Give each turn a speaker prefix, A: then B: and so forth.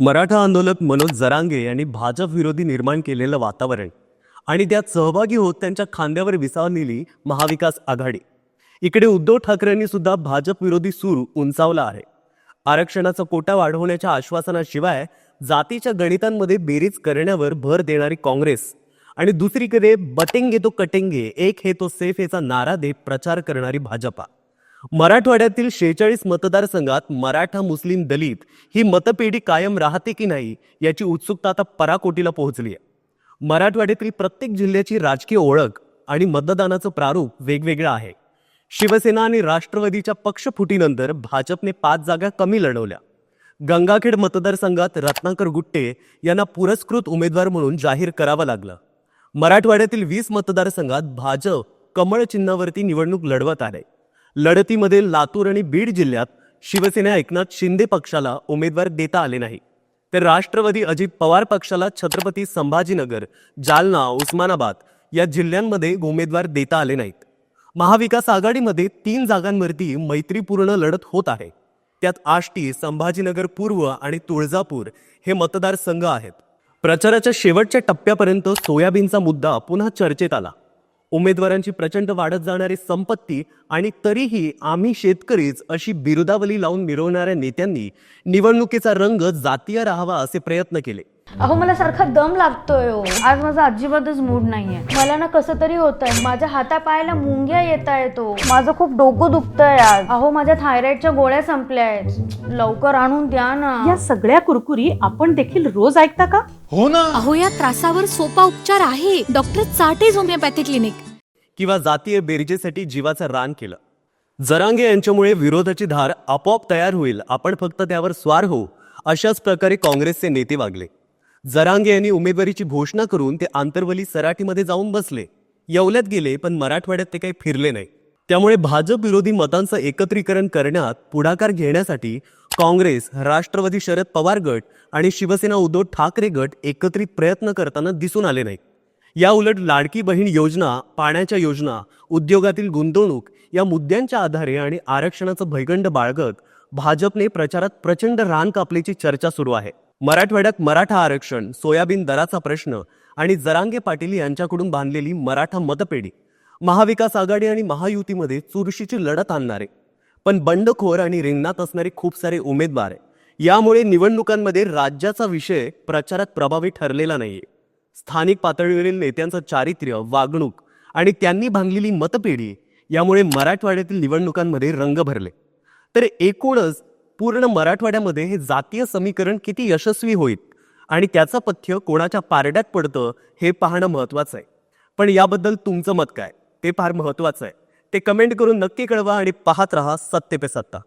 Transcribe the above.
A: मराठा आंदोलक मनोज जरांगे यांनी भाजप विरोधी निर्माण केलेलं वातावरण आणि त्यात सहभागी होत त्यांच्या खांद्यावर विसाव नेली महाविकास आघाडी. इकडे उद्धव ठाकरेंनी सुद्धा भाजप विरोधी सूर उंचावला आहे. आरक्षणाचा कोटा वाढवण्याच्या आश्वासनाशिवाय जातीच्या गणितांमध्ये बेरीज करण्यावर भर देणारी काँग्रेस आणि दुसरीकडे बटेंगे तो कटेंगे एक हे तो सेफ याचा नारा देत प्रचार करणारी भाजपा. मराठवाड्यातील शेहेचाळीस मतदारसंघात मराठा मुस्लिम दलित ही मतपेढी कायम राहते की नाही याची उत्सुकता आता पराकोटीला पोहोचली आहे. मराठवाड्यातील प्रत्येक जिल्ह्याची राजकीय ओळख आणि मतदानाचं प्रारूप वेगवेगळं आहे. शिवसेना आणि राष्ट्रवादीच्या पक्षफुटीनंतर भाजपने पाच जागा कमी लढवल्या. गंगाखेड मतदारसंघात रत्नाकर गुट्टे यांना पुरस्कृत उमेदवार म्हणून जाहीर करावं लागलं. मराठवाड्यातील वीस मतदारसंघात भाजप कमळ चिन्हावरती निवडणूक लढवत आहे. लढतीमध्ये लातूर आणि बीड जिल्ह्यात शिवसेना एकनाथ शिंदे पक्षाला उमेदवार देता आले नाही. तर राष्ट्रवादी अजित पवार पक्षाला छत्रपती संभाजीनगर जालना उस्मानाबाद या जिल्ह्यांमध्ये उमेदवार देता आले नाहीत. महाविकास आघाडीमध्ये तीन जागांवरती मैत्रीपूर्ण लढत होत आहे. त्यात आष्टी संभाजीनगर पूर्व आणि तुळजापूर हे मतदारसंघ आहेत. प्रचाराच्या शेवटच्या टप्प्यापर्यंत सोयाबीनचा मुद्दा पुन्हा चर्चेत आला. उमेदवारांची प्रचंड वाढत जाणारी संपत्ती आणि तरीही आम्ही शेतकरीच अशी बिरुदावली लावून मिरवणाऱ्या नेत्यांनी निवडणुकीचा रंग जातीय राहावा असे प्रयत्न केले.
B: अहो मला सारखा दम लागतोय हो. आज माझा अजिबातच मूड नाहीये. मला ना कसं तरी होत आहे माझ्या हातापायाला मुंग्या येत येतो माझं खूप डोकं दुखतंय आज. अहो माझ्या थायरॉइडच्या गोळ्या संपल्या आहेत लवकर आणून द्या ना.
C: या सगळ्या कुरकुरी आपण देखील रोज ऐकता का?
D: हो ना.
E: अहो या त्रासावर सोपा उपचार आहे. डॉक्टर चाटेज होमिओपॅथी क्लिनिक.
A: किंवा जातीय बेरजेसाठी जीवाचं रान केलं. जरांगे यांच्यामुळे विरोधाची धार आपोआप तयार होईल. आपण फक्त त्यावर स्वार होऊ. अशाच प्रकारे काँग्रेसचे नेते वागले. जरांगे यांनी उमेदवारीची घोषणा करून ते आंतरवली सराटीमध्ये जाऊन बसले. येवल्यात गेले पण मराठवाड्यात ते काही फिरले नाही. त्यामुळे भाजप विरोधी मतांचं एकत्रीकरण करण्यात पुढाकार घेण्यासाठी काँग्रेस राष्ट्रवादी शरद पवार गट आणि शिवसेना उद्धव ठाकरे गट एकत्रित प्रयत्न करताना दिसून आले नाहीत. या उलट लाडकी बहीण योजना पाण्याच्या योजना उद्योगातील गुंतवणूक या मुद्द्यांच्या आधारे आणि आरक्षणाचं भयगंड बाळगत भाजपने प्रचारात प्रचंड रान कापल्याची चर्चा सुरू आहे. मराठवाड्यात मराठा आरक्षण सोयाबीन दराचा प्रश्न आणि जरांगे पाटील यांच्याकडून बांधलेली मराठा मतपेढी. महाविकास आघाडी आणि महायुतीमध्ये चुरशीची लढत आणणारे. पण बंडखोर आणि रिंगणात असणारे खूप सारे उमेदवार आहे यामुळे निवडणुकांमध्ये राज्याचा विषय प्रचारात प्रभावी ठरलेला नाहीये. स्थानिक पातळीवरील नेत्यांचं चारित्र्य वागणूक आणि त्यांनी बांधलेली मतपेढी यामुळे मराठवाड्यातील निवडणुकांमध्ये रंग भरले. तर एकूणच पूर्ण मराठवाड्यामध्ये हे जातीय समीकरण किती यशस्वी होईल आणि त्याचं पथ्य कोणाच्या पारड्यात पडतं हे पाहणं महत्त्वाचं आहे. पण याबद्दल तुमचं मत काय? ते फार महत्त्वाचं आहे. ते कमेंट करून नक्की कळवा आणि पाहत रहा सत्य पे सत्ता.